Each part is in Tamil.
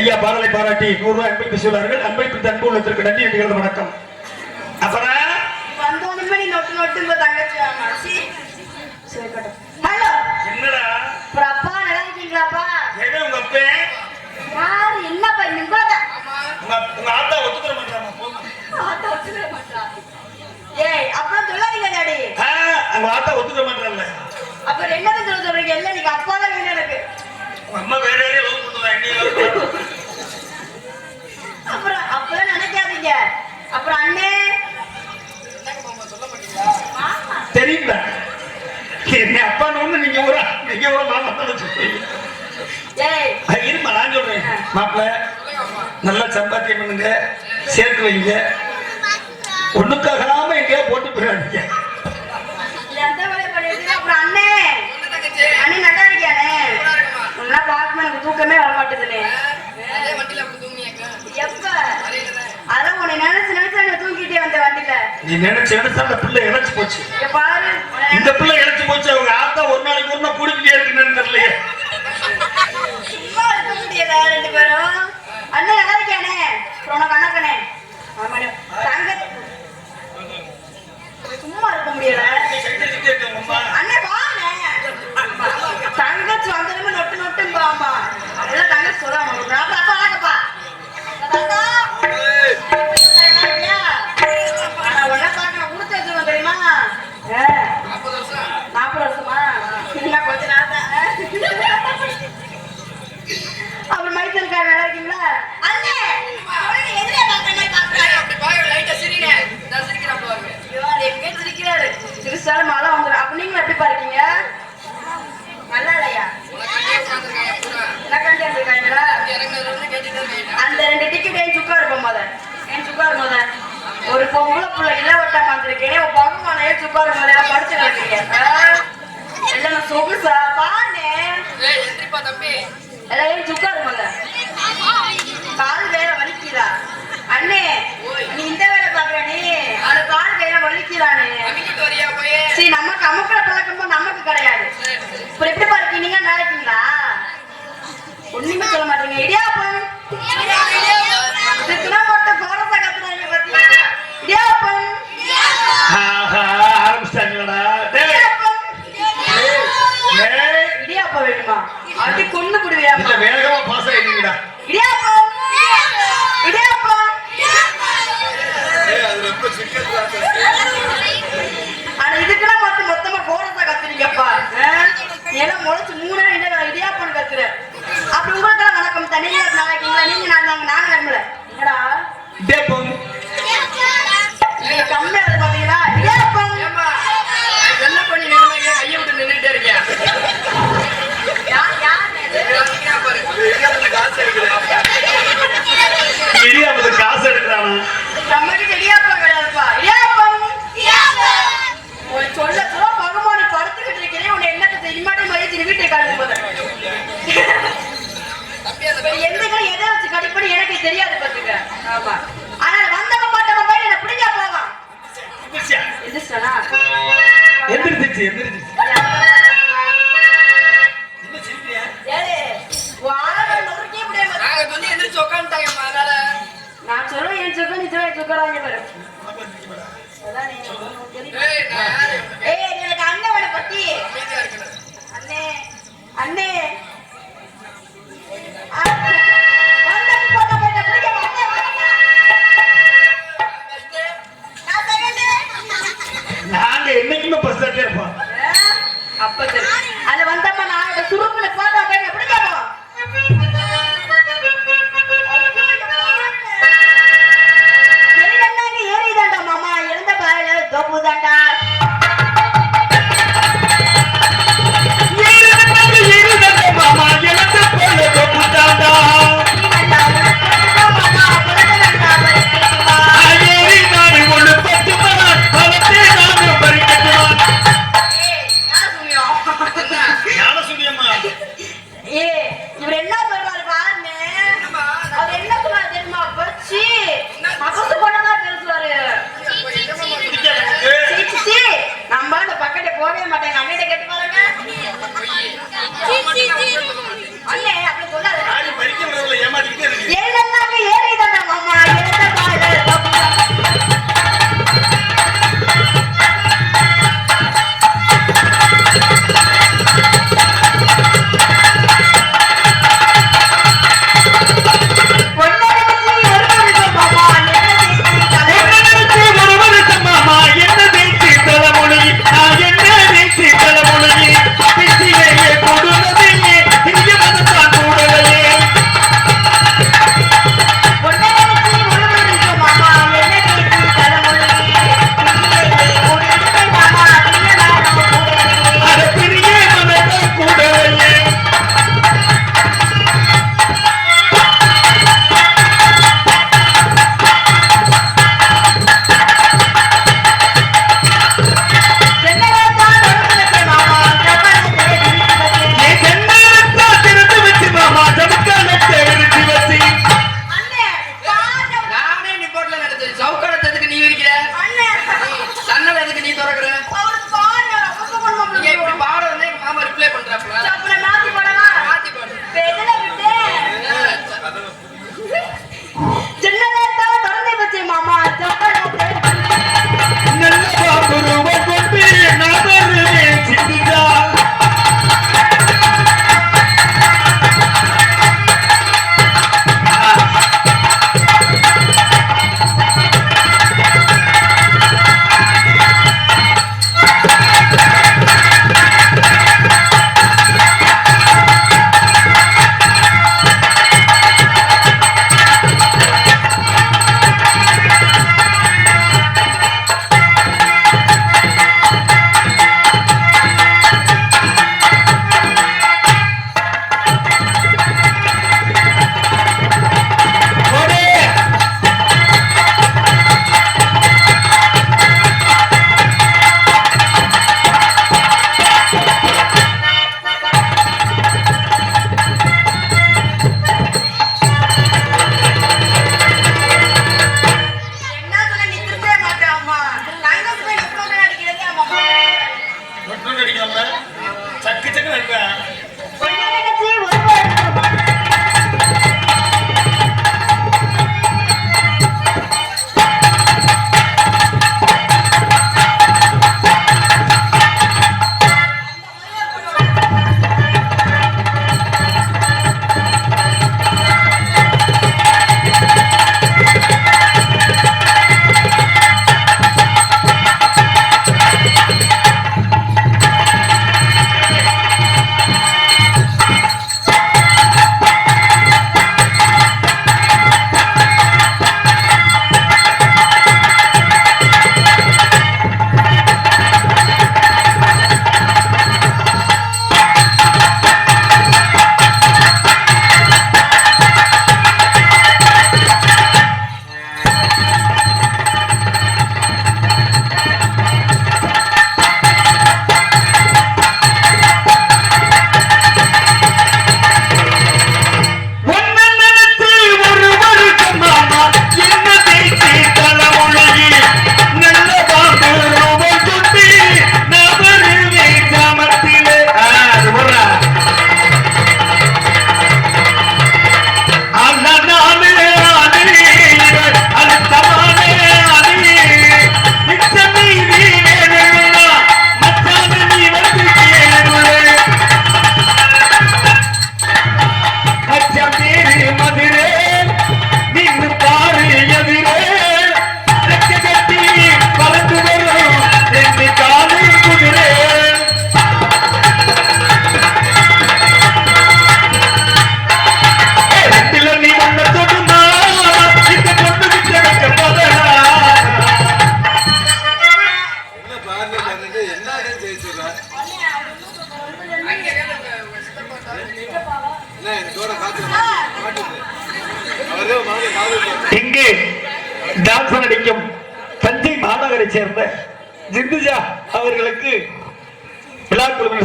ஐயா பாடலை பாராட்டி நூறு ரூபாய் அன்பளிப்பு செய்வார்கள். அன்பளிப்பு அன்பு உள்ளத்திற்கு நன்றி என்கிறது வணக்கம். அப்புறம் அப்பா சொல்ல சொல்றீங்க? இல்ல நீங்க அப்பா தான் எனக்கு. அம்மா வேற யாரையும் லவ் பண்ணுவா என்னையும் அப்புறம் அப்பெல்லாம் நினைக்காதீங்க அப்புறம் அண்ணே ஆமா. தெரியுங்களா என்ன அப்பா ஒண்ணு நீங்க ஒரு நீங்க ஒரு மாமா தான் சொல்றீங்க ஏய் ஆ, இருமா நான் சொல்றேன் மாப்பிள்ள நல்லா சம்பாத்தியம் பண்ணுங்க சேர்த்து வைங்க. ஒண்ணுக்காகாம எங்கேயோ போட்டு போயிடாதீங்க. தூக்கமே வர மாட்டேதுனே எப்ப? அதான் உன்னை நினைச்சு நினைச்சு தூங்கிட்டே வந்த வண்டியில. நீ நினைச்ச நினைச்சா அந்த பிள்ளை இழைச்சு போச்சு. பாரு. இந்த பிள்ளை இழைச்சு போச்சு அவங்க ஆத்தா ஒரு நாளைக்கு ஒரு நாள் கூடிக்கிட்டே இருக்குன்னு தெரியலையே. சும்மா இருக்க முடியல ரெண்டு பேரும். அண்ணே நல்லா இருக்கியானே உனக்கு அண்ணக்கனே ஆமாண்ணே தங்க சும்மா இருக்க முடியல. அண்ணே வாண்ணே தங்கச்சி வந்ததுமே அந்த ரெண்டு ticket என் சுக்கா இருக்கும் முத. என் சுக்கா இருக்கும் முத. ஒரு பொம்பளை புள்ள இளவட்டம் வந்திருக்கேன் உன் பகவான ஏன் சுக்கா இருக்கும் முத? எல்லாம் படிச்சு. ஆ? எல்லாம் நான் சொகுசா? பாருண்ணே. எல்லாம் ஏன் சுக்கா இருக்கும் முத? கால் வேற வலிக்குதா அண்ணே நீ இந்த வேலை பாக்குற நீ அது கால் வேற வலிக்கிறானே சரி நமக்கு அமுக்கிற பழக்கமோ நமக்கு கிடையாது பாத்துக்க ஆமா. ஆனா வந்தவன் பார்த்தவன் போய் என்ன பிடிங்க போவான். எந்திரிச்சா? எந்திரிச்சிச்சு எந்திரிச்சிச்சு. நான் சொல்லுவேன் என் சுக்கம் நீ சொல்ல சுக்கறாங்க பாரு பாயில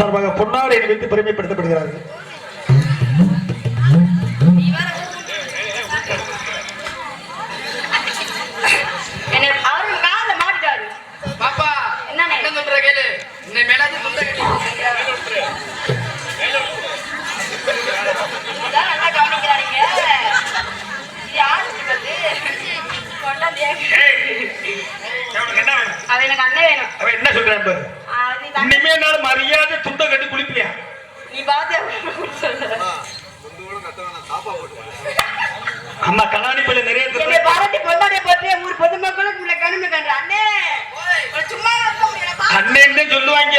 குடும்பத்தின் சார்பாக பொன்னாடை அணிவித்து பெருமைப்படுத்தப்படுகிறார்கள். என்ன சொல்றேன் இனிமே மரியாதை அம்மா, கண்ணாடி பள்ளி நிறைய என்னை திட்டு. பாராட்டி பொண்டாட்டியை பற்றி ஊர் பொதுமக்களுக்கு உங்களை கனிமை கண்டு அண்ணே சும்மா அண்ணன்னு சொல்லுவாங்க.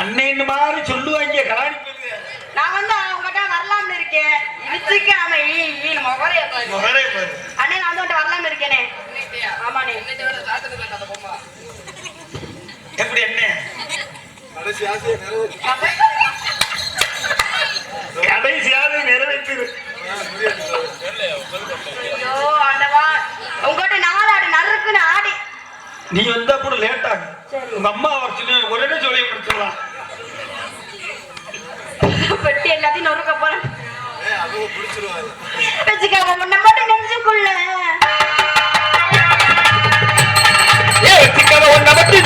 அண்ணன்னு மாதிரி சொல்லுவாங்க பள்ளி நான் வந்து அவங்ககிட்ட வரலாம்னு இருக்கேன். இதுக்கு அவன் ஈ ஈன்னு முகரைய பாரு. முகரே பாரு. அண்ணே நான் வந்து வரலாம்னு இருக்கேனே? ஆமாண்ணே. எப்படி என்ன கடைசி ஆசையை நிறைவேற்றி. ஐயோ ஆண்டவா உங்ககிட்ட நாலாடு நறுக்குன்னு ஆடி. நீ வந்தா கூட லேட் ஆகும். உங்க அம்மா அவர் சொல்லி ஒரே சொல்லி கொடுத்துடலாம் பெட்டி எல்லாத்தையும் நொறுக்க போறேன். வச்சுக்காம உன்னை மட்டும் நெஞ்சுக்குள்ள. ஏ சிக்கன ஒன்ன மட்டு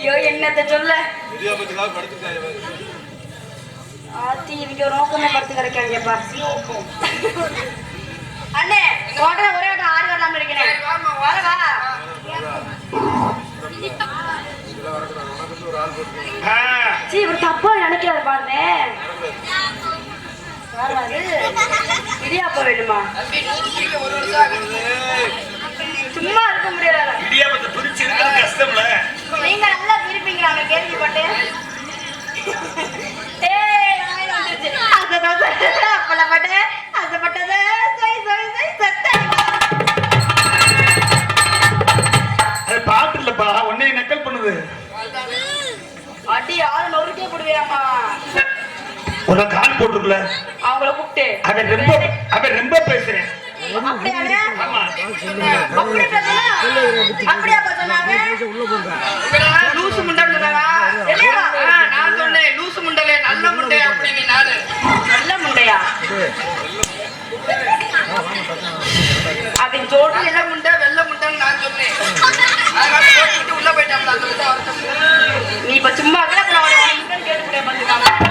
ஐயோ, என்னத்த சொல்ல? ஆத்தி, இவங்க நோக்கமே படுத்து கிடக்காங்கப்பா. அண்ணே, உன்கிட்ட ஒரே வட்டம் ஆடி வரலாம்னு இருக்கிறேன். வரவா? சீ, இவர் தப்பா நினைக்கிறாரு பாருங்க வராது இடியாப்பம் வேணுமா. சும்மா இருக்க முடியாது இடியாப்பத்தை பிரிச்சு கஷ்டம்ல நீங்க நல்லா இருப்பீங்களா? நான் கேள்விப்பட்டேன் வந்துருச்சு. ஆசைப்பட்டது, பாட்டு இல்லப்பா. உன்னைய நக்கல் பண்ணுது. அடி ஆளு நொறுக்கே போடுவேராமா உன கால் போட்டுருக்குல அவங்கள கூப்பிட்டு. அவன் ரொம்ப அவன் ரொம்ப பேசுறேன். லூசு முண்டல் நான் சொன்னேன் லூசு முண்டலே நல்ல முண்டையா? அது ஜோடு நில முண்டை வெள்ள முண்டைன்னு நீ இப்ப சும்மா கூட கேட்டு கூட